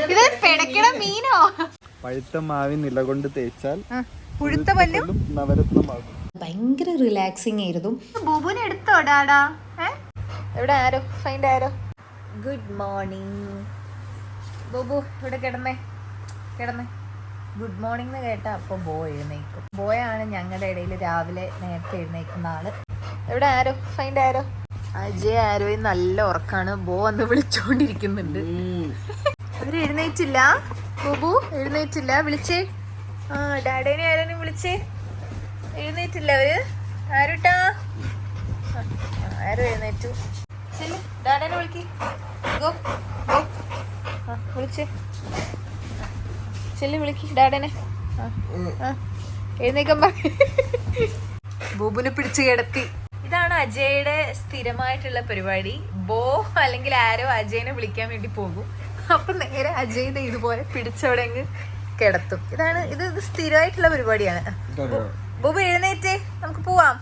ഇത് പിടക്കണ മീനോ. പഴുത്ത മാവി നില കൊണ്ട് തേച്ചാൽ പുഴുത്ത പല്ലും? നവരത്നമാകും. ഭയങ്കര റിലാക്സിങ് ആയിരുന്നു. ബുബുനെ എടുത്തോ ഡാഡാ എവിടെ ആരോ? ഫൈൻഡ് ആരോ? ഗുഡ് മോർണിംഗ് ബുബു ഇവിടെ കിടന്നേ കിടന്നേ. ഗുഡ് മോർണിംഗ് എന്ന് കേട്ട അപ്പോൾ ബോ എഴുന്നേക്കും ബോയാണ് ഞങ്ങളുടെ ഇടയിൽ രാവിലെ നേരത്തെ എഴുന്നേക്കുന്ന ആൾ. എവിടെ ആരോ? ഫൈൻഡ് ആരോ? അജയ് ആരോയും നല്ല ഉറക്കാണ്. ബോ വന്ന് വിളിച്ചോണ്ടിരിക്കുന്നുണ്ട്. അവർ എഴുന്നേറ്റില്ല. ബുബു എഴുന്നേറ്റില്ല. വിളിച്ചേ. ആ ഡാഡേനെ ആരാനും വിളിച്ചേ? എഴുന്നേറ്റില്ല അവർ. ആരുട്ടാ? ആരും എഴുന്നേറ്റു. ചെല്ല് ഡാഡേനെ വിളിക്ക്. Go go. ആ വിളിച്ചേ. ചെല്ല് വിളിക്ക് ഡാഡേനെ. ആ. എഴുന്നേക്കാൻ പറ. ബൂബുനെ പിടിച്ച് കിടത്തി. ഇതാണ് അജയുടെ സ്ഥിരമായിട്ടുള്ള പരിപാടി. ബോ അല്ലെങ്കിൽ ആരോ അജയനെ വിളിക്കാൻ വേണ്ടി പോകും. അപ്പൊ നേരെ അജയ് ദേ ഇതുപോലെ പിടിച്ചവിടെ അങ്ങ് കിടത്തും. ഇതാണ് ഇത് സ്ഥിരമായിട്ടുള്ള പരിപാടിയാണ്. ബോബു എഴുന്നേറ്റേ നമുക്ക് പോവാം.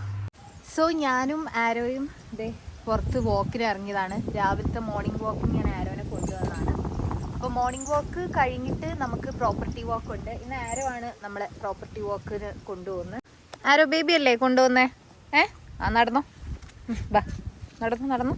സോ ഞാനും ആരോയും ഇതേ പുറത്ത് വാക്കിന് ഇറങ്ങിയതാണ്. രാവിലത്തെ മോർണിംഗ് വാക്കിന് ഞാൻ ആരോനെ കൊണ്ടുവന്നതാണ്. അപ്പോൾ മോർണിംഗ് വാക്ക് കഴിഞ്ഞിട്ട് നമുക്ക് പ്രോപ്പർട്ടി വാക്ക് ഉണ്ട്. ഇന്ന് ആരോ ആണ് നമ്മളെ പ്രോപ്പർട്ടി വാക്കിന് കൊണ്ടുപോകുന്നത് ആരോ ബേബി അല്ലേ കൊണ്ടുപോകുന്നേ? ഏ? ആ നടന്നോ. ബാ. നടന്നു നടന്നു.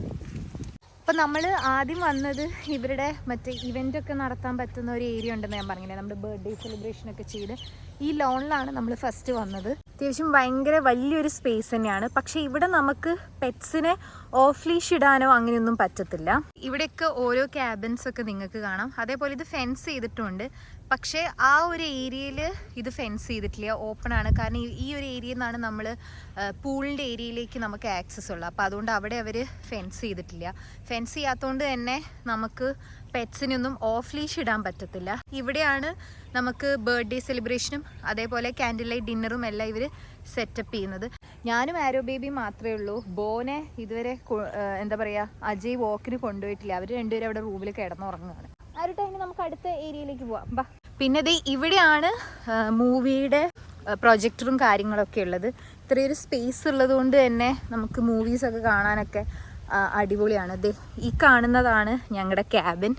അപ്പം നമ്മൾ ആദ്യം വന്നത് ഇവരുടെ മറ്റേ ഇവന്റ് ഒക്കെ നടത്താൻ പറ്റുന്ന ഒരു ഏരിയ ഉണ്ടെന്ന് ഞാൻ പറഞ്ഞില്ലേ? നമ്മുടെ ബർത്ത്ഡേ സെലിബ്രേഷൻ ഒക്കെ ചെയ്ത് ഈ ലോണിലാണ് നമ്മൾ ഫസ്റ്റ് വന്നത്. അത്യാവശ്യം ഭയങ്കര വലിയൊരു സ്പേസ് തന്നെയാണ്. പക്ഷെ ഇവിടെ നമുക്ക് പെറ്റ്സിനെ ഓഫ് ലീഷ് ഇടാനോ അങ്ങനെയൊന്നും പറ്റത്തില്ല. ഇവിടെയൊക്കെ ഓരോ ക്യാബിൻസ് ഒക്കെ നിങ്ങൾക്ക് കാണാം. അതേപോലെ ഇത് ഫെൻസ് ചെയ്തിട്ടുണ്ട്. പക്ഷേ ആ ഒരു ഏരിയയിൽ ഇത് ഫെൻസ് ചെയ്തിട്ടില്ല. ഓപ്പൺ ആണ്. കാരണം ഈ- ഒരു ഏരിയയിൽ നിന്നാണ് നമ്മൾ പൂളിന്റെ ഏരിയയിലേക്ക് നമുക്ക് ആക്സസ് ഉള്ളത്. അപ്പോൾ അതുകൊണ്ട് അവിടെ അവർ ഫെൻസ് ചെയ്തിട്ടില്ല. ഫെൻസ് ചെയ്യാത്തതുകൊണ്ട് തന്നെ നമുക്ക് പെറ്റ്സിനൊന്നും ഓഫ് ലീഷ് ഇടാൻ പറ്റത്തില്ല. ഇവിടെയാണ് നമുക്ക് ബർത്ത്ഡേ സെലിബ്രേഷനും അതേപോലെ ക്യാൻഡിൽ ലൈറ്റ് ഡിന്നറും എല്ലാം ഇവർ സെറ്റപ്പ് ചെയ്യുന്നത്. ഞാനും ആരോ ബേബി മാത്രമേ ഉള്ളൂ. ബോനെ ഇതുവരെ എന്താ പറയുക അജയ് വോക്കിന് കൊണ്ടുപോയിട്ടില്ല. അവർ രണ്ടുപേരും അവിടെ റൂമിൽ കിടന്നുറങ്ങുകയാണ് ആ ഒരു ടൈമിൽ നമുക്ക് അടുത്ത ഏരിയയിലേക്ക് പോവാം. ബാ. പിന്നെ ദേ ഇവിടെയാണ് മൂവിയുടെ പ്രൊജക്ടറും കാര്യങ്ങളൊക്കെ ഉള്ളത്. ഇത്രയൊരു സ്പേസ് ഉള്ളത് കൊണ്ട് തന്നെ നമുക്ക് മൂവീസൊക്കെ കാണാനൊക്കെ അടിപൊളിയാണ്. ദേ ഈ കാണുന്നതാണ് ഞങ്ങളുടെ ക്യാബിൻ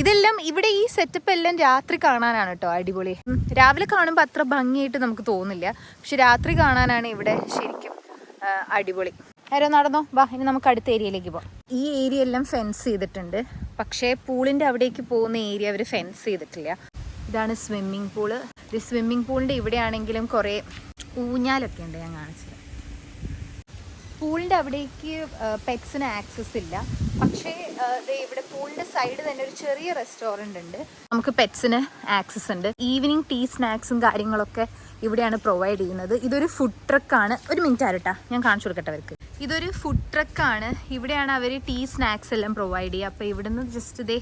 ഇതെല്ലാം ഇവിടെ ഈ സെറ്റപ്പ് എല്ലാം രാത്രി കാണാനാണ് കേട്ടോ അടിപൊളി. രാവിലെ കാണുമ്പോൾ അത്ര ഭംഗിയായിട്ട് നമുക്ക് തോന്നില്ല പക്ഷെ രാത്രി കാണാനാണ് ഇവിടെ ശരിക്കും അടിപൊളി. ആരോ നടന്നോ? വാ ഇനി നമുക്ക് അടുത്ത ഏരിയയിലേക്ക് പോവാം. ഈ ഏരിയ എല്ലാം ഫെൻസ് ചെയ്തിട്ടുണ്ട്. പക്ഷേ പൂളിന്റെ അവിടേക്ക് പോകുന്ന ഏരിയ അവർ ഫെൻസ് ചെയ്തിട്ടില്ല. ഇതാണ് സ്വിമ്മിംഗ് പൂൾ ഇത് സ്വിമ്മിംഗ് പൂളിന്റെ ഇവിടെയാണെങ്കിലും കുറേ ഊഞ്ഞാലൊക്കെ ഉണ്ട് ഞാൻ കാണിച്ചത് പൂളിന്റെ അവിടേക്ക് പെറ്റ്സിന് ആക്സസ് ഇല്ല. പക്ഷേ ഇവിടെ പൂളിന്റെ സൈഡ് തന്നെ ഒരു ചെറിയ റെസ്റ്റോറന്റ് ഉണ്ട്. നമുക്ക് പെറ്റ്സിന് ആക്സസ് ഉണ്ട്. ഈവനിങ് ടീ സ്നാക്സും കാര്യങ്ങളൊക്കെ ഇവിടെയാണ് പ്രൊവൈഡ് ചെയ്യുന്നത്. ഇതൊരു ഫുഡ് ട്രക്കാണ് ഒരു മിനിറ്റ് ആരട്ടാ? ഞാൻ കാണിച്ചു കൊടുക്കട്ടെ അവർക്ക്. ഇതൊരു ഫുഡ് ട്രക്കാണ് ഇവിടെയാണ് അവർ ടീ സ്നാക്സ് എല്ലാം പ്രൊവൈഡ് ചെയ്യുക. അപ്പോൾ ഇവിടുന്ന് ജസ്റ്റ് ഇതേ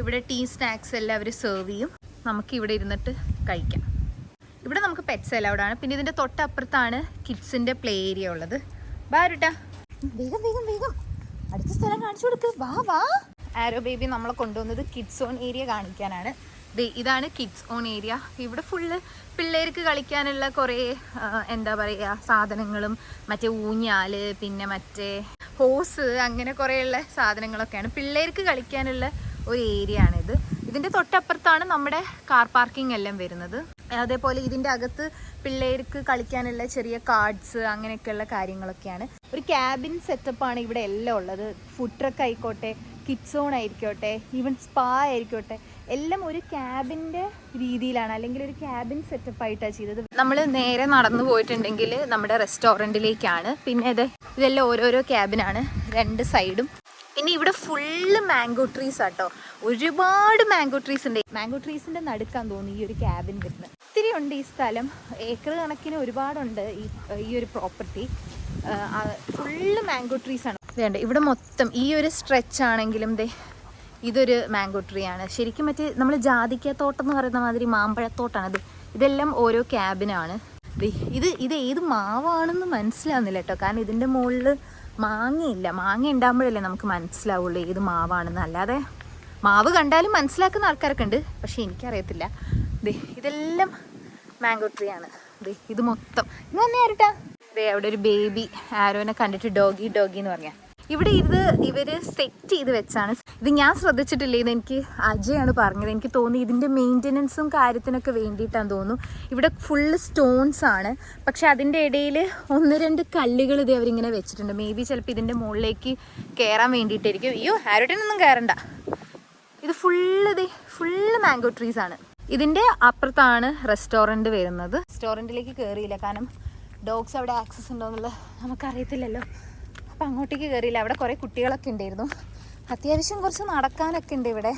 ഇവിടെ ടീ സ്നാക്സ് എല്ലാം അവർ സെർവ് ചെയ്യും. നമുക്ക് ഇവിടെ ഇരുന്നിട്ട് കഴിക്കാം. ഇവിടെ നമുക്ക് പെറ്റ്സ് അലൗഡ് ആണ്. പിന്നെ ഇതിന്റെ തൊട്ടപ്പുറത്താണ് കിഡ്സിന്റെ പ്ലേ ഏരിയ ഉള്ളത്. ബാരുട്ടാ വേഗം വേഗം വേഗം. അടുത്ത സ്ഥലം കാണിച്ചു കൊടുക്ക്. വാ വാ. ആരോ ബേബി നമ്മളെ കൊണ്ടുവന്നത് കിഡ്സ് ഓൺ ഏരിയ കാണിക്കാനാണ്. ഇതാണ് കിഡ്സ് ഓൺ ഏരിയ ഇവിടെ ഫുള്ള് പിള്ളേർക്ക് കളിക്കാനുള്ള കുറേ എന്താ പറയുക സാധനങ്ങളും മറ്റേ ഊഞ്ഞാൽ പിന്നെ മറ്റേ ഹോസ് അങ്ങനെ കുറേയുള്ള സാധനങ്ങളൊക്കെയാണ്. പിള്ളേർക്ക് കളിക്കാനുള്ള ഒരു ഏരിയ ആണിത്. ഇതിന്റെ തൊട്ടപ്പുറത്താണ് നമ്മുടെ കാർ പാർക്കിംഗ് എല്ലാം വരുന്നത്. അതേപോലെ ഇതിന്റെ അകത്ത് പിള്ളേർക്ക് കളിക്കാനുള്ള ചെറിയ കാർഡ്സ് അങ്ങനെയൊക്കെയുള്ള കാര്യങ്ങളൊക്കെയാണ്. ഒരു ക്യാബിൻ സെറ്റപ്പാണ് ഇവിടെ എല്ലാം ഉള്ളത്. ഫുഡ് ട്രക്ക് ആയിക്കോട്ടെ കിഡ്സ് സോൺ ആയിരിക്കോട്ടെ ഈവൻ സ്പാ ആയിരിക്കോട്ടെ എല്ലാം ഒരു ക്യാബിന്റെ രീതിയിലാണ്. അല്ലെങ്കിൽ ഒരു ക്യാബിൻ സെറ്റപ്പ് ആയിട്ടാണ് ചെയ്തത്. നമ്മൾ നേരെ നടന്നു പോയിട്ടുണ്ടെങ്കിൽ നമ്മുടെ റെസ്റ്റോറന്റിലേക്കാണ് പിന്നെ ഇത് ഇതെല്ലാം ഓരോരോ ക്യാബിനാണ് രണ്ട് സൈഡും പിന്നെ ഇവിടെ ഫുള്ള് മാംഗോ ട്രീസ് ആട്ടോ. ഒരുപാട് മാംഗോ ട്രീസ് ഉണ്ട്. മാംഗോ ട്രീസിന്റെ നടുക്കാൻ തോന്നി ഈ ഒരു ക്യാബിൻ വരുന്നത് ഒത്തിരി ഉണ്ട് ഈ സ്ഥലം. ഏക്കർ കണക്കിന് ഒരുപാടുണ്ട് ഈ ഈ ഒരു പ്രോപ്പർട്ടി ഫുള്ള് മാംഗോ ട്രീസ് ആണ്. വേണ്ട ഇവിടെ മൊത്തം ഈ ഒരു സ്ട്രെച്ച് ആണെങ്കിലും ദേ ഇതൊരു മാംഗോ ട്രീ ആണ്. ശരിക്കും മറ്റേ നമ്മൾ ജാതിക്ക തോട്ടം എന്ന് പറയുന്ന മാതിരി മാമ്പഴത്തോട്ടാണ് അത് ഇതെല്ലാം ഓരോ ക്യാബിനാണ് ഇത് ഇത് ഏത് മാവാണെന്ന് മനസ്സിലാവുന്നില്ല കേട്ടോ. കാരണം ഇതിന്റെ മുകളിൽ മാങ്ങയില്ല. മാങ്ങ ഉണ്ടാകുമ്പോഴല്ലേ നമുക്ക് മനസ്സിലാവുള്ളൂ ഏത് മാവാണെന്ന്. അല്ലാതെ മാവ് കണ്ടാലും മനസ്സിലാക്കുന്ന ആൾക്കാരൊക്കെ ഉണ്ട്. പക്ഷെ എനിക്കറിയത്തില്ല. ദേ ഇതെല്ലാം മാംഗോ ട്രീ ആണ്. ദേ ഇത് മൊത്തം. ഇത് വന്നേ ആരട്ടാ? ദേ അവിടെ ഒരു ബേബി ആരോനെ കണ്ടിട്ട് ഡോഗി ഡോഗി എന്ന് പറഞ്ഞാൽ ഇവിടെ ഇത് ഇവർ സെറ്റ് ചെയ്ത് വെച്ചാണ്. ഇത് ഞാൻ ശ്രദ്ധിച്ചിട്ടില്ല? ഇത് എനിക്ക് അജയാണ് പറഞ്ഞത്. എനിക്ക് തോന്നി ഇതിന്റെ മെയിന്റനൻസും കാര്യത്തിനൊക്കെ വേണ്ടിയിട്ടാന്ന് തോന്നുന്നു. ഇവിടെ ഫുള്ള് സ്റ്റോൺസ് ആണ്. പക്ഷെ അതിന്റെ ഇടയിൽ ഒന്ന് രണ്ട് കല്ലുകൾ ഇത് അവരിങ്ങനെ വെച്ചിട്ടുണ്ട്. മേ ബി ചിലപ്പോൾ ഇതിന്റെ മുകളിലേക്ക് കയറാൻ വേണ്ടിയിട്ടായിരിക്കും. അയ്യോ ആരോട്ടിനൊന്നും കയറണ്ട ഇത് ഫുള്ള് ഇത് ഫുള്ള് മാംഗോ ട്രീസ് ആണ്. ഇതിന്റെ അപ്പുറത്താണ് റെസ്റ്റോറന്റ് വരുന്നത്. റെസ്റ്റോറന്റിലേക്ക് കയറിയില്ല കാരണം ഡോഗ്സ് അവിടെ ആക്സസ് ഉണ്ടോ എന്നുള്ളത് നമുക്കറിയത്തില്ലല്ലോ. അപ്പം അങ്ങോട്ടേക്ക് കയറിയില്ല അവിടെ കുറേ കുട്ടികളൊക്കെ ഉണ്ടായിരുന്നു. അത്യാവശ്യം കുറച്ച് നടക്കാനൊക്കെ ഉണ്ട് ഇവിടെ.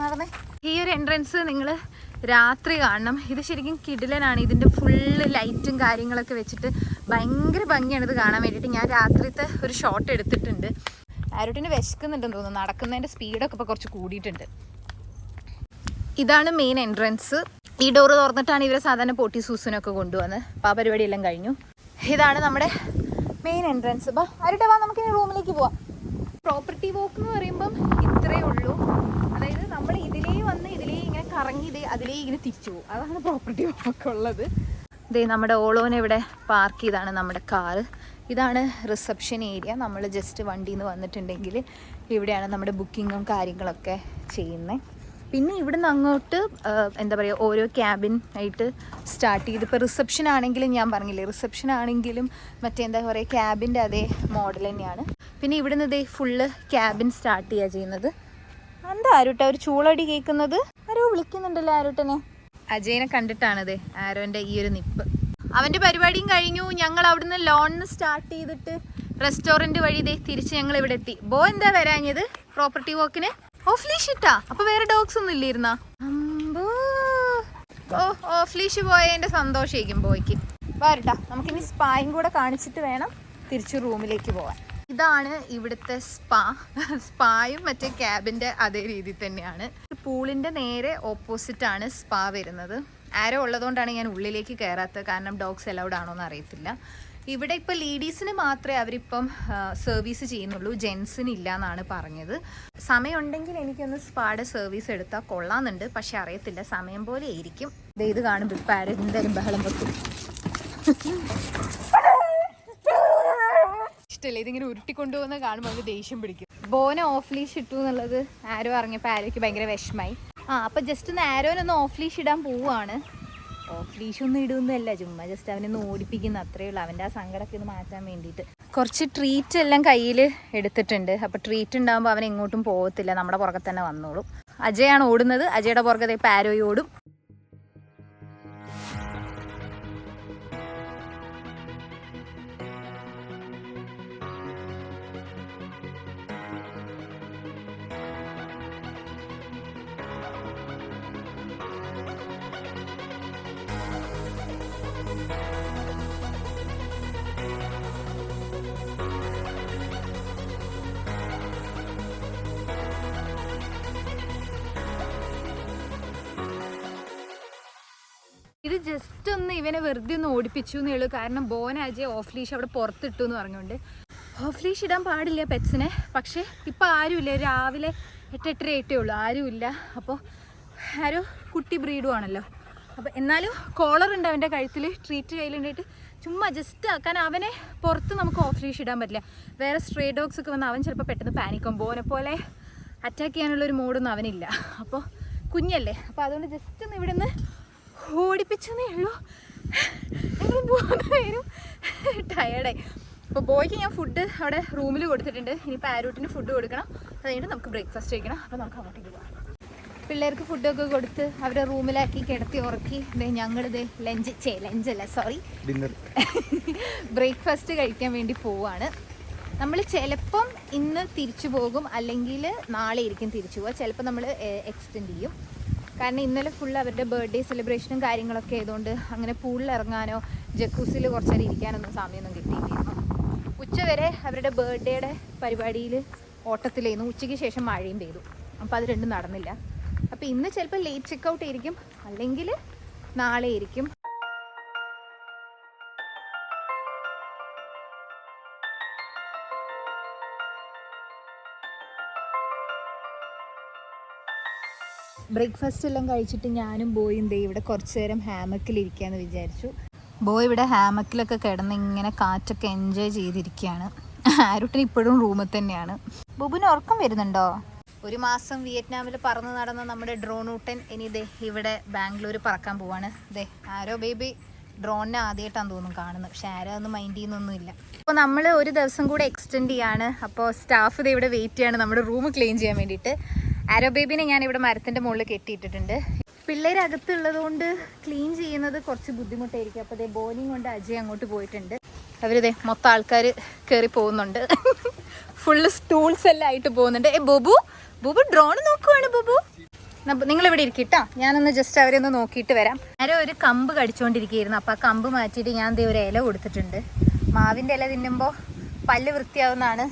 നടന്നേ. ഈ ഒരു എൻട്രൻസ് നിങ്ങൾ രാത്രി കാണണം. ഇത് ശരിക്കും കിടിലനാണ്. ഇതിന്റെ ഫുള്ള് ലൈറ്റും കാര്യങ്ങളൊക്കെ വെച്ചിട്ട് ഭയങ്കര ഭംഗിയാണ് ഇത് കാണാൻ വേണ്ടിയിട്ട്. ഞാൻ രാത്രിത്തെ ഒരു ഷോട്ട് എടുത്തിട്ടുണ്ട്. ആരോട്ടിന് വിശക്കുന്നുണ്ടെന്ന് തോന്നുന്നു. നടക്കുന്നതിന്റെ സ്പീഡൊക്കെ ഇപ്പോൾ കുറച്ച് കൂടിയിട്ടുണ്ട്. ഇതാണ് മെയിൻ എൻട്രൻസ് ഈ ഡോർ തുറന്നിട്ടാണ് ഇവരെ സാധാരണ പോട്ടി സൂസിനൊക്കെ കൊണ്ടുവന്ന്. അപ്പോൾ ആ പരിപാടിയെല്ലാം കഴിഞ്ഞു. ഇതാണ് നമ്മുടെ മെയിൻ എൻട്രൻസ് അപ്പോൾ ആരുടെ വാ നമുക്ക് റൂമിലേക്ക് പോവാം. പ്രോപ്പർട്ടി വോക്ക് എന്ന് പറയുമ്പം ഇത്രയേ ഉള്ളൂ. അതായത് നമ്മൾ ഇതിലേ വന്ന് ഇതിലേ ഇങ്ങനെ കറങ്ങി ഇത് അതിലേ ഇങ്ങനെ തിരിച്ചു പോകും. അതാണ് പ്രോപ്പർട്ടി വോക്ക് ഉള്ളത്. ഇതേ നമ്മുടെ ഓളോനെ ഇവിടെ പാർക്ക് ചെയ്താണ് നമ്മുടെ കാറ് ഇതാണ് റിസപ്ഷൻ ഏരിയ. നമ്മൾ ജസ്റ്റ് വണ്ടിയിൽ നിന്ന് വന്നിട്ടുണ്ടെങ്കിൽ ഇവിടെയാണ് നമ്മുടെ ബുക്കിങ്ങും കാര്യങ്ങളൊക്കെ ചെയ്യുന്നത് പിന്നെ ഇവിടുന്ന് അങ്ങോട്ട് എന്താ പറയുക ഓരോ ക്യാബിൻ ആയിട്ട് സ്റ്റാർട്ട് ചെയ്ത്. ഇപ്പോൾ റിസപ്ഷൻ ആണെങ്കിലും ഞാൻ പറഞ്ഞില്ലേ റിസപ്ഷൻ ആണെങ്കിലും മറ്റേ എന്താ പറയുക ക്യാബിന്റെ അതേ മോഡൽ തന്നെയാണ്. പിന്നെ ഇവിടുന്ന് ഇതേ ഫുള്ള് ക്യാബിൻ സ്റ്റാർട്ട് ചെയ്യുക ചെയ്യുന്നത്. എന്താ ആരുട്ട ഒരു ചൂളടി കേൾക്കുന്നത്? ആരോ വിളിക്കുന്നുണ്ടല്ലോ ആരുട്ടനെ അജയനെ കണ്ടിട്ടാണിത് ആരോന്റെ ഈ ഒരു നിപ്പ്. അവന്റെ പരിപാടിയും കഴിഞ്ഞു. ഞങ്ങൾ അവിടുന്ന് ലോണിന് സ്റ്റാർട്ട് ചെയ്തിട്ട് റെസ്റ്റോറന്റ് വഴി ദേ തിരിച്ച് ഞങ്ങൾ ഇവിടെ എത്തി. ബോ എന്താ വരാഞ്ഞത്? പ്രോപ്പർട്ടി വോക്കിന് ഓഫ് ലീഷ് ഇട്ടാ? അപ്പൊ വേറെ ഡോഗ്സ് ഒന്നും ഇല്ലായിരുന്നാ? ഓഫ്ലീഷ് ഓ ഓഫ് ലീഷ് സന്തോഷമായിരിക്കും ബോയ്ക്ക്. വരട്ടാ നമുക്കിനി സ്പായും കൂടെ കാണിച്ചിട്ട് വേണം തിരിച്ച് റൂമിലേക്ക് പോവാൻ. ഇതാണ് ഇവിടുത്തെ സ്പാ സ്പായും മറ്റേ ക്യാബിന്റെ അതേ രീതിയിൽ തന്നെയാണ്. പൂളിന്റെ നേരെ ഓപ്പോസിറ്റ് ആണ് സ്പാ വരുന്നത്. ആരോ ഉള്ളതുകൊണ്ടാണ് ഞാൻ ഉള്ളിലേക്ക് കയറാത്തത് കാരണം ഡോഗ്സ് അലൗഡ് ആണോ എന്ന് അറിയത്തില്ല ഇവിടെ ഇപ്പോൾ ലേഡീസിന് മാത്രമേ അവരിപ്പം സർവീസ് ചെയ്യുന്നുള്ളൂ. ജെൻസിന് ഇല്ല എന്നാണ് പറഞ്ഞത്. സമയമുണ്ടെങ്കിൽ എനിക്കൊന്ന് സ്പാഡ് സർവീസ് എടുത്താൽ കൊള്ളാമെന്നുണ്ട്. പക്ഷെ അറിയത്തില്ല സമയം പോലെ ആയിരിക്കും ഇത് കാണുമ്പോൾ ഇപ്പം ആരെന്തായാലും ബഹളം വെക്കും. ഇഷ്ടമല്ല ഇതിങ്ങനെ ഉരുട്ടിക്കൊണ്ടുപോകുന്ന കാണുമ്പോൾ അത് ദേഷ്യം പിടിക്കും. ബോനെ ഓഫ് ലീഷ് ഇട്ടു എന്നുള്ളത് ആരും അറിഞ്ഞപ്പോൾ ആരോയ്ക്ക് ഭയങ്കര വിഷമായി ആ അപ്പം ജസ്റ്റ് ഒന്ന് ആരോനൊന്ന് ഓഫ് ലീഷ് ഇടാൻ പോവുകയാണ്. ഓഫ് ലീഷ് ഒന്നും ഇടുന്നല്ല ചുമ്മാ ജസ്റ്റ് അവനൊന്ന് ഓടിപ്പിക്കുന്ന അത്രേ ഉള്ളൂ. അവന്റെ ആ സങ്കടമൊക്കെ ഒന്ന് മാറ്റാൻ വേണ്ടിയിട്ട്. കുറച്ച് ട്രീറ്റ് എല്ലാം കയ്യിൽ എടുത്തിട്ടുണ്ട്. അപ്പോൾ ട്രീറ്റ് ഉണ്ടാകുമ്പോൾ അവൻ എങ്ങോട്ടും പോകത്തില്ല. നമ്മുടെ പുറകെ തന്നെ വന്നോളും. അജയാണ് ഓടുന്നത്. അജയുടെ പുറകെ ഇപ്പോൾ ആരോയി ജസ്റ്റ് ഒന്ന് ഇവനെ വെറുതെ ഒന്ന് ഓടിപ്പിച്ചു എന്നേ ഉള്ളൂ. കാരണം ബോൻ ഓഫ് ലീഷ് അവിടെ പുറത്തിട്ടു എന്ന് പറഞ്ഞുകൊണ്ട്. ഓഫ് ലീഷ് ഇടാൻ പാടില്ല പെറ്റ്സിനെ. പക്ഷേ ഇപ്പം ആരുമില്ല. രാവിലെ എട്ട് എട്ടര എട്ടേ ഉള്ളൂ. ആരുമില്ല. അപ്പോൾ ആരോ കുട്ടി ബ്രീഡും ആണല്ലോ. അപ്പോൾ എന്നാലും കോളർ ഉണ്ട് അവന്റെ കഴുത്തിൽ ട്രീറ്റ് കയ്യിലുണ്ടായിട്ട് ചുമ്മാ ജസ്റ്റ് കാരണം അവനെ പുറത്ത് നമുക്ക് ഓഫ് ലീഷ് ഇടാൻ പറ്റില്ല. വേറെ സ്ട്രേ ഡോഗ്സ് ഒക്കെ വന്ന് അവൻ ചിലപ്പോൾ പെട്ടെന്ന് പാനിക്കും ബോനെ പോലെ അറ്റാക്ക് ചെയ്യാനുള്ള ഒരു മൂഡൊന്നും അവനില്ല. അപ്പോൾ കുഞ്ഞല്ലേ. അപ്പോൾ അതുകൊണ്ട് ജസ്റ്റ് ഒന്ന് ഇവിടെ നിന്ന് ഓടിപ്പിച്ചെന്നേ ഉള്ളൂ. ഞങ്ങൾ മൂന്ന് പേരും ടയേർഡായി അപ്പോൾ ബോയ്ക്ക് ഞാൻ ഫുഡ് അവിടെ റൂമിൽ കൊടുത്തിട്ടുണ്ട്. ഇനിയിപ്പോൾ ആരൂട്ടിന് ഫുഡ് കൊടുക്കണം. അത് കഴിഞ്ഞിട്ട് നമുക്ക് ബ്രേക്ക്ഫാസ്റ്റ് കഴിക്കണം. അപ്പോൾ നമുക്ക് അങ്ങോട്ടേക്ക് പോകാം പിള്ളേർക്ക് ഫുഡൊക്കെ കൊടുത്ത് അവരെ റൂമിലാക്കി കിടത്തി ഉറക്കി. ദേ ഞങ്ങളിത് ലഞ്ച് ചേ ലഞ്ച് അല്ല സോറി ബ്രേക്ക്ഫാസ്റ്റ് കഴിക്കാൻ വേണ്ടി പോവാണ്. നമ്മൾ ചിലപ്പം ഇന്ന് തിരിച്ചു പോകും. അല്ലെങ്കിൽ നാളെ ആയിരിക്കും തിരിച്ചു പോവുക. ചിലപ്പോൾ നമ്മൾ എക്സ്റ്റെൻഡ് ചെയ്യും. കാരണം ഇന്നലെ ഫുൾ അവരുടെ ബർത്ത്ഡേ സെലിബ്രേഷനും കാര്യങ്ങളൊക്കെ ആയതുകൊണ്ട് അങ്ങനെ പൂളിൽ ഇറങ്ങാനോ ജക്കൂസിൽ കുറച്ചേരം ഇരിക്കാനൊന്നും സമയമൊന്നും കിട്ടിയിട്ടില്ല. ഉച്ചവരെ അവരുടെ ബർത്ത്ഡേയുടെ പരിപാടിയിൽ ഓട്ടത്തിലായിരുന്നു. ഉച്ചയ്ക്ക് ശേഷം മഴയും പെയ്തു. അപ്പോൾ അത് രണ്ടും നടന്നില്ല. അപ്പോൾ ഇന്ന് ചിലപ്പോൾ ലേറ്റ് ചെക്കൗട്ട് ആയിരിക്കും. അല്ലെങ്കിൽ നാളെ ആയിരിക്കും. ബ്രേക്ക്ഫാസ്റ്റ് എല്ലാം കഴിച്ചിട്ട് ഞാനും ബോയും ദേ ഇവിടെ കുറച്ച് നേരം ഹാമക്കിൽ ഇരിക്കാന്ന് വിചാരിച്ചു. ബോയ് ഇവിടെ ഹാമക്കിലൊക്കെ കിടന്ന് ഇങ്ങനെ കാറ്റൊക്കെ എൻജോയ് ചെയ്തിരിക്കുകയാണ്. ആരുട്ടൻ ഇപ്പോഴും റൂമിൽ തന്നെയാണ്. ബുബുന് ഉറക്കം വരുന്നുണ്ടോ? ഒരു മാസം വിയറ്റ്നാമിൽ പറന്ന് നടന്ന നമ്മുടെ ഡ്രോൺ ഡ്രോണൂട്ടൻ ഇനി ദേ ഇവിടെ ബാംഗ്ലൂർ പറക്കാൻ പോവാണ്. ദേ ആരോ ബേബി ഡ്രോണിനെ ആദ്യമായിട്ടാണ് തോന്നുന്നു കാണുന്നത്. പക്ഷെ ആരോ ഒന്നും മൈൻഡ് ചെയ്യുന്നൊന്നുമില്ല. അപ്പോൾ നമ്മൾ ഒരു ദിവസം കൂടെ എക്സ്റ്റെൻഡ് ചെയ്യാണ്. അപ്പോൾ സ്റ്റാഫ് ഇത് ഇവിടെ വെയിറ്റ് ചെയ്യാണ് നമ്മുടെ റൂം ക്ലീൻ ചെയ്യാൻ വേണ്ടിയിട്ട്. ആരോ ബേബിനെ ഞാൻ ഇവിടെ മരത്തിന്റെ മുകളിൽ കെട്ടിയിട്ടിട്ടുണ്ട്. പിള്ളേർ അകത്തുള്ളത് കൊണ്ട് ക്ലീൻ ചെയ്യുന്നത് കുറച്ച് ബുദ്ധിമുട്ടായിരിക്കും. അപ്പോൾ അതേ ബോലിംഗ് കൊണ്ട് അജയ് അങ്ങോട്ട് പോയിട്ടുണ്ട്. അവരിതേ മൊത്തം ആൾക്കാർ കയറി പോകുന്നുണ്ട്. ഫുള്ള് സ്റ്റൂൾസ് എല്ലാം ആയിട്ട് പോകുന്നുണ്ട്. ഏ ബോബു? ബോബു ഡ്രോൺ നോക്കുവാണ് ബോബു. നിങ്ങൾ ഇവിടെ ഇരിക്കട്ടോ? ഞാനൊന്ന് ജസ്റ്റ് അവരെ ഒന്ന് നോക്കിയിട്ട് വരാം. ആരോ ഒരു കമ്പ് കടിച്ചുകൊണ്ടിരിക്കുകയായിരുന്നു അപ്പോൾ ആ കമ്പ് മാറ്റിയിട്ട് ഞാൻ ദേ ഒരു ഇല കൊടുത്തിട്ടുണ്ട്. മാവിന്റെ ഇല തിന്നുമ്പോൾ പല്ല് വൃത്തിയാവുന്നതാണ്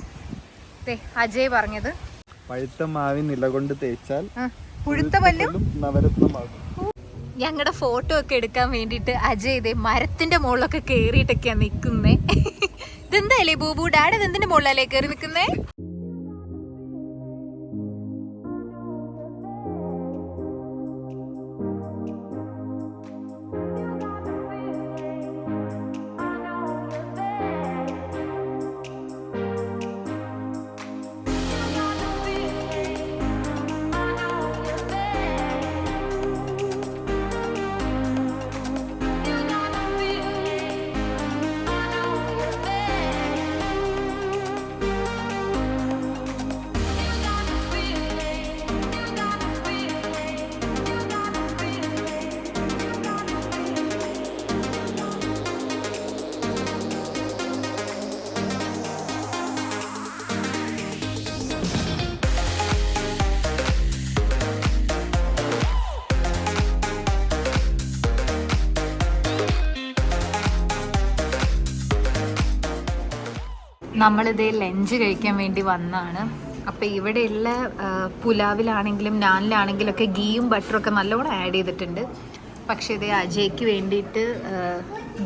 ദേ അജയ് പറഞ്ഞത്. പഴുത്ത മാവി നില കൊണ്ട് തേച്ചാൽ പുഴുത്ത പല്ലും? പല്ലും നവരത്നമാകും. ഞങ്ങളുടെ ഫോട്ടോ ഒക്കെ എടുക്കാൻ വേണ്ടിയിട്ട് അജയ് ഇതേ മരത്തിന്റെ മുകളിലൊക്കെ കേറിയിട്ടൊക്കെയാ നിക്കുന്നേ. ഇതെന്തായാലേ ബൂബു? ഡാഡ് ഇതെന്തിന്റെ മുകളിലല്ലേ കയറി നിക്കുന്നേ? നമ്മളിതേ ലഞ്ച് കഴിക്കാൻ വേണ്ടി വന്നാണ്. അപ്പോൾ ഇവിടെയുള്ള പുലാവിലാണെങ്കിലും നാനിലാണെങ്കിലും ഒക്കെ ഗീയും ബട്ടറും ഒക്കെ നല്ലോണം ആഡ് ചെയ്തിട്ടുണ്ട്. പക്ഷേ ഇതേ അജയ്ക്ക് വേണ്ടിയിട്ട്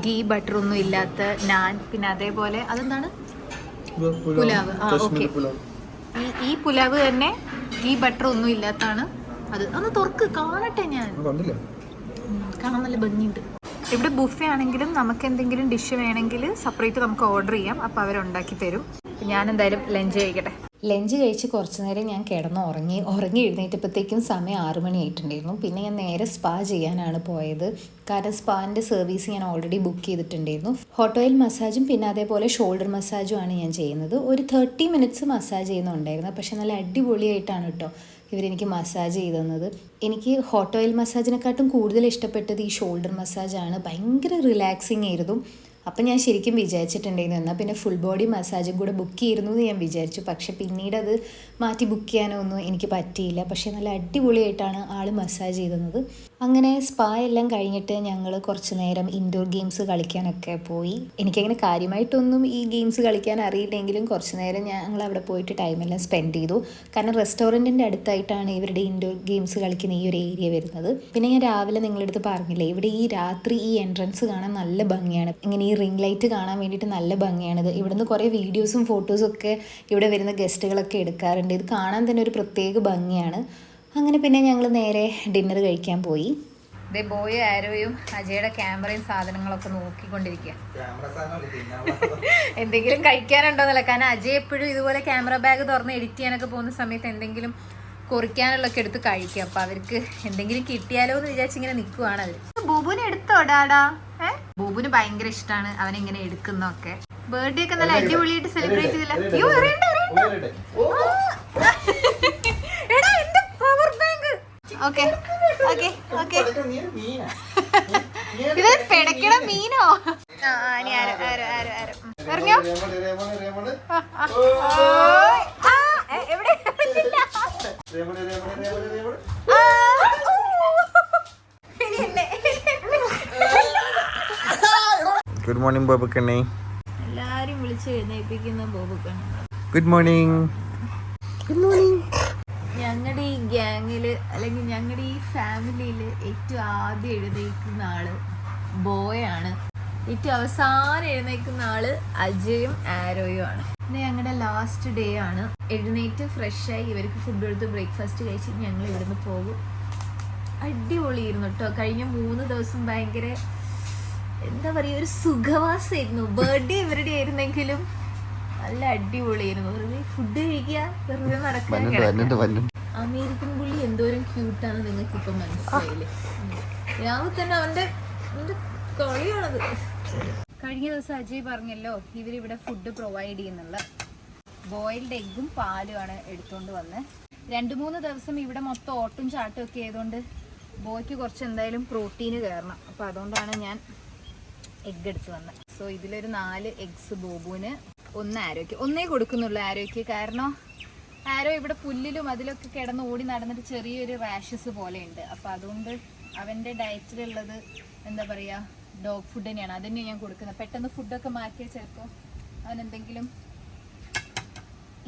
ഗീ ബട്ടറൊന്നും ഇല്ലാത്ത നാൻ പിന്നെ അതേപോലെ അതെന്താണ്? പുലാവ് ആ ഓക്കെ ഈ ഈ പുലാവ് തന്നെ ഗീ ബട്ടർ ഒന്നും ഇല്ലാത്താണ്. അത് ഒന്ന് തുറക്ക് കാണട്ടെ ഞാൻ. കാണാൻ നല്ല ഭംഗിയുണ്ട്. ഇവിടെ ബുഫേ ആണെങ്കിലും നമുക്ക് എന്തെങ്കിലും ഡിഷ് വേണമെങ്കിൽ സെപ്പറേറ്റ് നമുക്ക് ഓർഡർ ചെയ്യാം. അപ്പോൾ അവരുണ്ടാക്കി തരും. ഞാൻ എന്തായാലും ലഞ്ച് കഴിക്കട്ടെ. ലഞ്ച് കഴിച്ച് കുറച്ച് നേരം ഞാൻ കിടന്ന് ഉറങ്ങി. ഉറങ്ങി എഴുന്നേറ്റപ്പോഴത്തേക്കും സമയം ആറു മണിയായിട്ടുണ്ടായിരുന്നു പിന്നെ ഞാൻ നേരെ സ്പാ ചെയ്യാനാണ് പോയത്. കാരണം സ്പാന്റെ സർവീസ് ഞാൻ ഓൾറെഡി ബുക്ക് ചെയ്തിട്ടുണ്ടായിരുന്നു. ഹോട്ട് ഓയിൽ മസാജും പിന്നെ അതേപോലെ ഷോൾഡർ മസാജും ആണ് ഞാൻ ചെയ്യുന്നത്. ഒരു തേർട്ടി മിനിറ്റ്സ് മസാജ് ചെയ്യുന്നുണ്ടായിരുന്നു. പക്ഷെ നല്ല അടിപൊളിയായിട്ടാണ് കേട്ടോ ഇവരെനിക്ക് മസാജ് ചെയ്ത് തന്നത്. എനിക്ക് ഹോട്ട് ഓയിൽ മസാജിനെക്കാട്ടും കൂടുതൽ ഇഷ്ടപ്പെട്ടത് ഈ ഷോൾഡർ മസാജാണ് ഭയങ്കര റിലാക്സിങ് ആയിരുന്നു. അപ്പം ഞാൻ ശരിക്കും വിചാരിച്ചിട്ടുണ്ടായിരുന്നു. എന്നാൽ പിന്നെ ഫുൾ ബോഡി മസാജും കൂടെ ബുക്ക് ചെയ്തിരുന്നു എന്ന് ഞാൻ വിചാരിച്ചു. പക്ഷെ പിന്നീട് അത് മാറ്റി ബുക്ക് ചെയ്യാനോ ഒന്നും എനിക്ക് പറ്റിയില്ല. പക്ഷേ നല്ല അടിപൊളിയായിട്ടാണ് ആൾ മസാജ് ചെയ്തത്. അങ്ങനെ സ്പാ എല്ലാം കഴിഞ്ഞിട്ട് ഞങ്ങൾ കുറച്ച് നേരം ഇൻഡോർ ഗെയിംസ് കളിക്കാനൊക്കെ പോയി. എനിക്കങ്ങനെ കാര്യമായിട്ടൊന്നും ഈ ഗെയിംസ് കളിക്കാൻ അറിയില്ലെങ്കിലും കുറച്ച് നേരം ഞങ്ങൾ അവിടെ പോയിട്ട് ടൈമെല്ലാം സ്പെൻഡ് ചെയ്തു. കാരണം റെസ്റ്റോറന്റിന്റെ അടുത്തായിട്ടാണ് ഇവരുടെ ഇൻഡോർ ഗെയിംസ് കളിക്കുന്ന ഈ ഒരു ഏരിയ വരുന്നത്. പിന്നെ ഞാൻ രാവിലെ നിങ്ങളുടെ അടുത്ത് പറഞ്ഞില്ലേ ഇവിടെ ഈ രാത്രി ഈ എൻട്രൻസ് കാണാൻ നല്ല ഭംഗിയാണ്. ഇങ്ങനെ ഈ റിംഗ് ലൈറ്റ് കാണാൻ വേണ്ടിയിട്ട് നല്ല ഭംഗിയാണിത്. ഇവിടുന്ന് കുറേ വീഡിയോസും ഫോട്ടോസും ഒക്കെ ഇവിടെ വരുന്ന ഗസ്റ്റുകളൊക്കെ എടുക്കാറുണ്ട്. ഇത് കാണാൻ തന്നെ ഒരു പ്രത്യേക ഭംഗിയാണ്. അങ്ങനെ പിന്നെ ഞങ്ങൾ നേരെ ഡിന്നർ കഴിക്കാൻ പോയി. ഇതേ ബോയ് ആരോയും അജയുടെ ക്യാമറയും സാധനങ്ങളൊക്കെ നോക്കിക്കൊണ്ടിരിക്കുക എന്തെങ്കിലും കഴിക്കാനുണ്ടോന്നല്ല കാരണം അജയ് എപ്പോഴും ഇതുപോലെ ക്യാമറ ബാഗ് തുറന്ന് എഡിറ്റ് ചെയ്യാനൊക്കെ പോകുന്ന സമയത്ത് എന്തെങ്കിലും കുറിക്കാനുള്ളൊക്കെ എടുത്ത് കഴിക്കുക അപ്പൊ അവർക്ക് എന്തെങ്കിലും കിട്ടിയാലോ എന്ന് വിചാരിച്ച് ഇങ്ങനെ നിൽക്കുവാണ് അവർ. ബൂബുനെ എടുത്തോ ഡാടാ ഏ? ബൂബുന് ഭയങ്കര ഇഷ്ടമാണ് അവൻ ഇങ്ങനെ എടുക്കുന്നൊക്കെ ബർത്ത്ഡേ ഒക്കെ നല്ല അടിപൊളിയായിട്ട് സെലിബ്രേറ്റ് ചെയ്തില്ല. അയ്യോ എറിയണ്ട എറിയണ്ട ഓക്കെ. Okay okay. ഇത് പെടക്കണ മീനോ? എവിടെ. ഗുഡ് മോർണിംഗ് ബോബുക്കണ്ണേ കണ്ണേ എല്ലാരും വിളിച്ച് എഴുന്നേൽപ്പിക്കുന്ന ബോബുക്കണ്ണ ഗുഡ് മോർണിംഗ് ഗുഡ് മോർണിംഗ് ഞങ്ങളുടെ ഈ ഗ്യാങ്ങിൽ അല്ലെങ്കിൽ ഞങ്ങളുടെ ഈ ഫാമിലിയിൽ ഏറ്റവും ആദ്യം എഴുന്നേൽക്കുന്ന ആൾ ബോയാണ് ഏറ്റവും അവസാനം എഴുന്നേൽക്കുന്ന ആൾ അജയും ആരോയും ആണ്. ഇന്ന് ഞങ്ങളുടെ ലാസ്റ്റ് ഡേ ആണ്. എഴുന്നേറ്റ് ഫ്രഷായി ഇവർക്ക് ഫുഡ് എടുത്ത് ബ്രേക്ക്ഫാസ്റ്റ് കഴിച്ച് ഞങ്ങൾ ഇവിടുന്ന് പോകും. അടിപൊളിയായിരുന്നു കേട്ടോ കഴിഞ്ഞ മൂന്ന് ദിവസം ഭയങ്കര എന്താ പറയുക ഒരു സുഖവാസമായിരുന്നു. ബർത്ത്ഡേ ഇവരുടെ ആയിരുന്നെങ്കിലും നല്ല അടിപൊളിയായിരുന്നു. വെറുതെ ഫുഡ് കഴിക്കുക വെറുതെ നടക്കുക അമേരിക്കൻ പുള്ളി എന്തോരം ക്യൂട്ടാണ് നിങ്ങൾക്ക് ഇപ്പൊ മനസ്സിലായില്ലേ? രാഹുൽ തന്നെ അവന്റെ അവന്റെ കളിയാണത്. കഴിഞ്ഞ ദിവസം അജയ് പറഞ്ഞല്ലോ ഇവരിവിടെ ഫുഡ് പ്രൊവൈഡ് ചെയ്യുന്നുള്ള ബോയിൽഡ് എഗ്ഗും പാലുമാണ് എടുത്തുകൊണ്ട് വന്നത് രണ്ട് മൂന്ന് ദിവസം ഇവിടെ മൊത്തം ഓട്ടും ചാട്ടും ഒക്കെ ആയതുകൊണ്ട് ബോയ്ക്ക് കുറച്ച് എന്തായാലും പ്രോട്ടീന് കയറണം. അപ്പോൾ അതുകൊണ്ടാണ് ഞാൻ എഗ്ഗ് എടുത്ത് വന്നത് സോ ഇതിലൊരു നാല് എഗ്സ് ബോബുവിന് ഒന്ന് ആരോഗ്യം ഒന്നേ കൊടുക്കുന്നുള്ളൂ ആരോഗ്യം കാരണം ആരോ ഇവിടെ പുല്ലിലും അതിലൊക്കെ കിടന്ന് ഓടി നടന്നിട്ട് ചെറിയൊരു റാഷസ് പോലെയുണ്ട്. അപ്പോൾ അതുകൊണ്ട് അവന്റെ ഡയറ്റിലുള്ളത് എന്താ പറയുക ഡോഗ് ഫുഡ് തന്നെയാണ്. അത് തന്നെയാണ് ഞാൻ കൊടുക്കുന്നത്. പെട്ടെന്ന് ഫുഡൊക്കെ മാറ്റിയാൽ ചിലപ്പോൾ അവൻ എന്തെങ്കിലും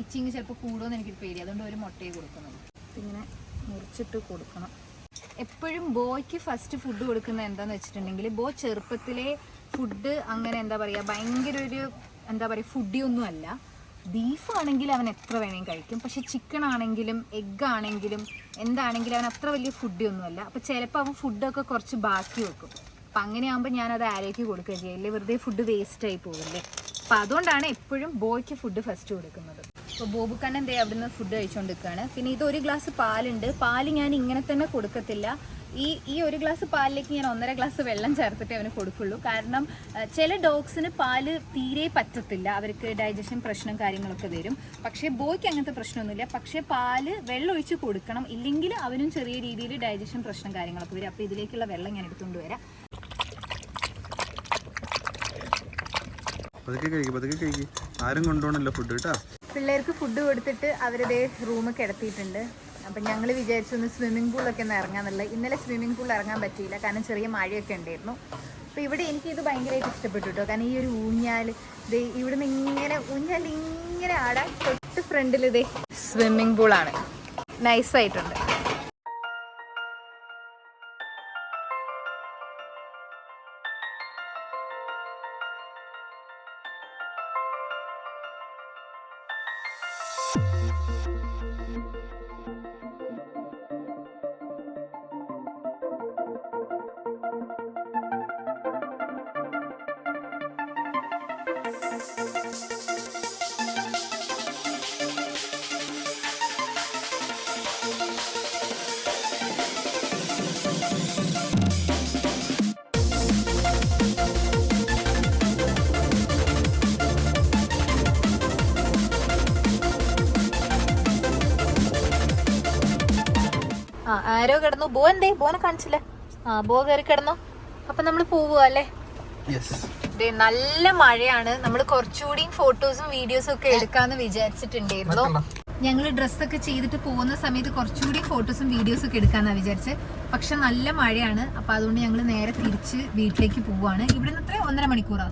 ഇച്ചിങ് ചിലപ്പോൾ കൂടുമെന്ന് എനിക്ക് പേടി. അതുകൊണ്ട് ഒരു മുട്ടയെ കൊടുക്കുന്നുള്ളൂ ഇങ്ങനെ മുറിച്ചിട്ട് കൊടുക്കണം. എപ്പോഴും ബോയ്ക്ക് ഫസ്റ്റ് ഫുഡ് കൊടുക്കുന്നത് എന്താണെന്ന് വെച്ചിട്ടുണ്ടെങ്കിൽ ബോ ചെറുപ്പത്തിലെ ഫുഡ് അങ്ങനെ എന്താ പറയുക ഭയങ്കര ഒരു എന്താ പറയുക ഫുഡി അല്ല ബീഫ് ആണെങ്കിൽ അവൻ എത്ര വേണേലും കഴിക്കും. പക്ഷെ ചിക്കൻ ആണെങ്കിലും എഗ് ആണെങ്കിലും എന്താണെങ്കിലും അവൻ അത്ര വലിയ ഫുഡി ഒന്നുമല്ല അപ്പോൾ ചിലപ്പോൾ അവൻ ഫുഡൊക്കെ കുറച്ച് ബാക്കി വെക്കും. അപ്പം അങ്ങനെയാകുമ്പോൾ ഞാനത് ആരേക്ക് കൊടുക്കുകയും ചെയ്യില്ലേ വെറുതെ ഫുഡ് വേസ്റ്റ് ആയി പോകില്ലേ അപ്പം അതുകൊണ്ടാണ് എപ്പോഴും ബോയ്ക്ക് ഫുഡ് ഫസ്റ്റ് കൊടുക്കുന്നത്. അപ്പോൾ ബോബുക്കണ്ണൻ ദേ അവിടുന്ന് ഫുഡ് കഴിച്ചുകൊണ്ടിരിക്കുകയാണ് പിന്നെ ഇത് ഒരു ഗ്ലാസ് പാലുണ്ട്. പാൽ ഞാൻ ഇങ്ങനെ തന്നെ കൊടുക്കത്തില്ല. ഈ ഈ ഒരു ഗ്ലാസ് പാലിലേക്ക് ഞാൻ ഒന്നര ഗ്ലാസ് വെള്ളം ചേർത്തിട്ടേ അവന് കൊടുക്കുള്ളൂ. കാരണം ചില ഡോഗ്സിന് പാൽ തീരെ പറ്റത്തില്ല. അവർക്ക് ഡൈജഷൻ പ്രശ്നം കാര്യങ്ങളൊക്കെ വരും. പക്ഷേ ബോയ്ക്ക് അങ്ങനത്തെ പ്രശ്നമൊന്നുമില്ല. പക്ഷേ പാൽ വെള്ളം ഒഴിച്ച് കൊടുക്കണം. ഇല്ലെങ്കിൽ അവനും ചെറിയ രീതിയിൽ ഡൈജഷൻ പ്രശ്നം കാര്യങ്ങളൊക്കെ വരും. അപ്പോൾ ഇതിലേക്കുള്ള വെള്ളം ഞാൻ എടുത്തുകൊണ്ട് വരാം. ആരും കൊണ്ടുപോകണല്ലോ ഫുഡ് കേട്ടാ? പിള്ളേർക്ക് ഫുഡ് കൊടുത്തിട്ട് അവരതേ റൂം കിടത്തിയിട്ടുണ്ട് അപ്പം ഞങ്ങൾ വിചാരിച്ചു ഒന്ന് സ്വിമ്മിംഗ് പൂളൊക്കെ ഒന്ന് ഇറങ്ങാന്നുള്ളത് ഇന്നലെ സ്വിമ്മിംഗ് പൂൾ ഇറങ്ങാൻ പറ്റിയില്ല. കാരണം ചെറിയ മഴയൊക്കെ ഉണ്ടായിരുന്നു. അപ്പോൾ ഇവിടെ എനിക്ക് ഇത് ഭയങ്കരമായിട്ട് ഇഷ്ടപ്പെട്ടു കേട്ടോ കാരണം ഈ ഒരു ഊഞ്ഞാൽ ദേ ഇവിടുന്ന് ഇങ്ങനെ ഊഞ്ഞാൽ ഇങ്ങനെ ആടാൻ തൊട്ട് ഫ്രണ്ടിൽ ഇതേ സ്വിമ്മിംഗ് പൂളാണ് നൈസായിട്ടുണ്ട് ആ ആരോ കിടന്നു. ബോ എന്തേ? ബോനെ കാണിച്ചില്ലേ? ആ ബോ കയറി കിടന്നു. അപ്പൊ നമ്മൾ പോവുക അല്ലേ? നല്ല മഴയാണ്. നമ്മൾ കുറച്ചുകൂടിയും ഫോട്ടോസും വീഡിയോസും ഒക്കെ എടുക്കാന്ന് വിചാരിച്ചിട്ടുണ്ടായിരുന്നു. ഞങ്ങൾ ഡ്രസ്സൊക്കെ ചെയ്തിട്ട് പോകുന്ന സമയത്ത് കുറച്ചുകൂടി ഫോട്ടോസും വീഡിയോസും ഒക്കെ എടുക്കാന്നാ വിചാരിച്ചത് പക്ഷെ നല്ല മഴയാണ്. അപ്പൊ അതുകൊണ്ട് ഞങ്ങൾ നേരെ തിരിച്ച് വീട്ടിലേക്ക് പോവാണ് ഇവിടുന്ന് എത്ര ഒന്നര മണിക്കൂറാ?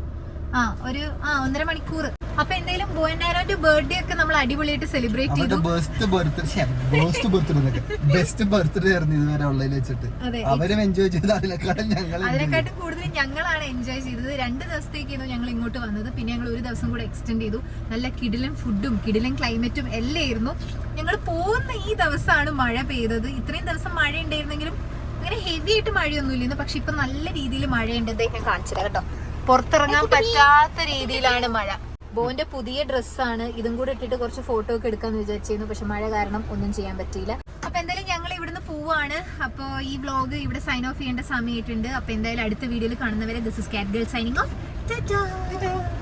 ആ ഒരു ആ ഒന്നര മണിക്കൂർ അപ്പൊ എന്തായാലും ബോയൻഡാരോന്റെ ബർത്ത്ഡേ ഒക്കെ നമ്മൾ അടിപൊളിയായിട്ട് സെലിബ്രേറ്റ് ചെയ്തു. Best birthday best birthday best birthday ആയിരുന്നു ഇതുവരെ ഉള്ളതിൽ വെച്ചിട്ട്. അവരും എൻജോയ് ചെയ്തു. അതിനെക്കാട്ടും ഞങ്ങൾ അതിനെക്കാട്ടും കൂടുതൽ ഞങ്ങളാണ് എൻജോയ് ചെയ്തത്. രണ്ട് ദിവസത്തേക്കായിരുന്നു ഞങ്ങൾ ഇങ്ങോട്ട് വന്നത്. പിന്നെ ഞങ്ങൾ ഒരു ദിവസം കൂടെ എക്സ്റ്റെൻഡ് ചെയ്തു. നല്ല കിടിലൻ ഫുഡും കിടിലൻ ക്ലൈമറ്റും എല്ലാം ആയിരുന്നു. ഞങ്ങൾ പോകുന്ന ഈ ദിവസമാണ് മഴ പെയ്തത്. ഇത്രയും ദിവസം മഴ ഉണ്ടായിരുന്നെങ്കിലും അങ്ങനെ ഹെവി ആയിട്ട് മഴയൊന്നുമില്ലെന്ന് പക്ഷെ ഇപ്പൊ നല്ല രീതിയിൽ മഴയുണ്ട്. ഞാൻ കാണിച്ചില്ല കേട്ടോ. പുറത്തിറങ്ങാൻ പറ്റാത്ത രീതിയിലാണ് മഴ. ബോന്റെ പുതിയ ഡ്രസ്സാണ്. ഇതും കൂടെ ഇട്ടിട്ട് കുറച്ച് ഫോട്ടോ ഒക്കെ എടുക്കാന്ന് വിചാരിച്ചിരുന്നു. പക്ഷെ മഴ കാരണം ഒന്നും ചെയ്യാൻ പറ്റിയില്ല. അപ്പൊ എന്തായാലും ഞങ്ങൾ ഇവിടുന്ന് പോവാണ്. അപ്പോൾ ഈ വ്ലോഗ് ഇവിടെ സൈൻ ഓഫ് ചെയ്യേണ്ട സമയമായിട്ടുണ്ട്. അപ്പൊ എന്തായാലും അടുത്ത വീഡിയോയിൽ കാണുന്നവരെ this is cat girl signing off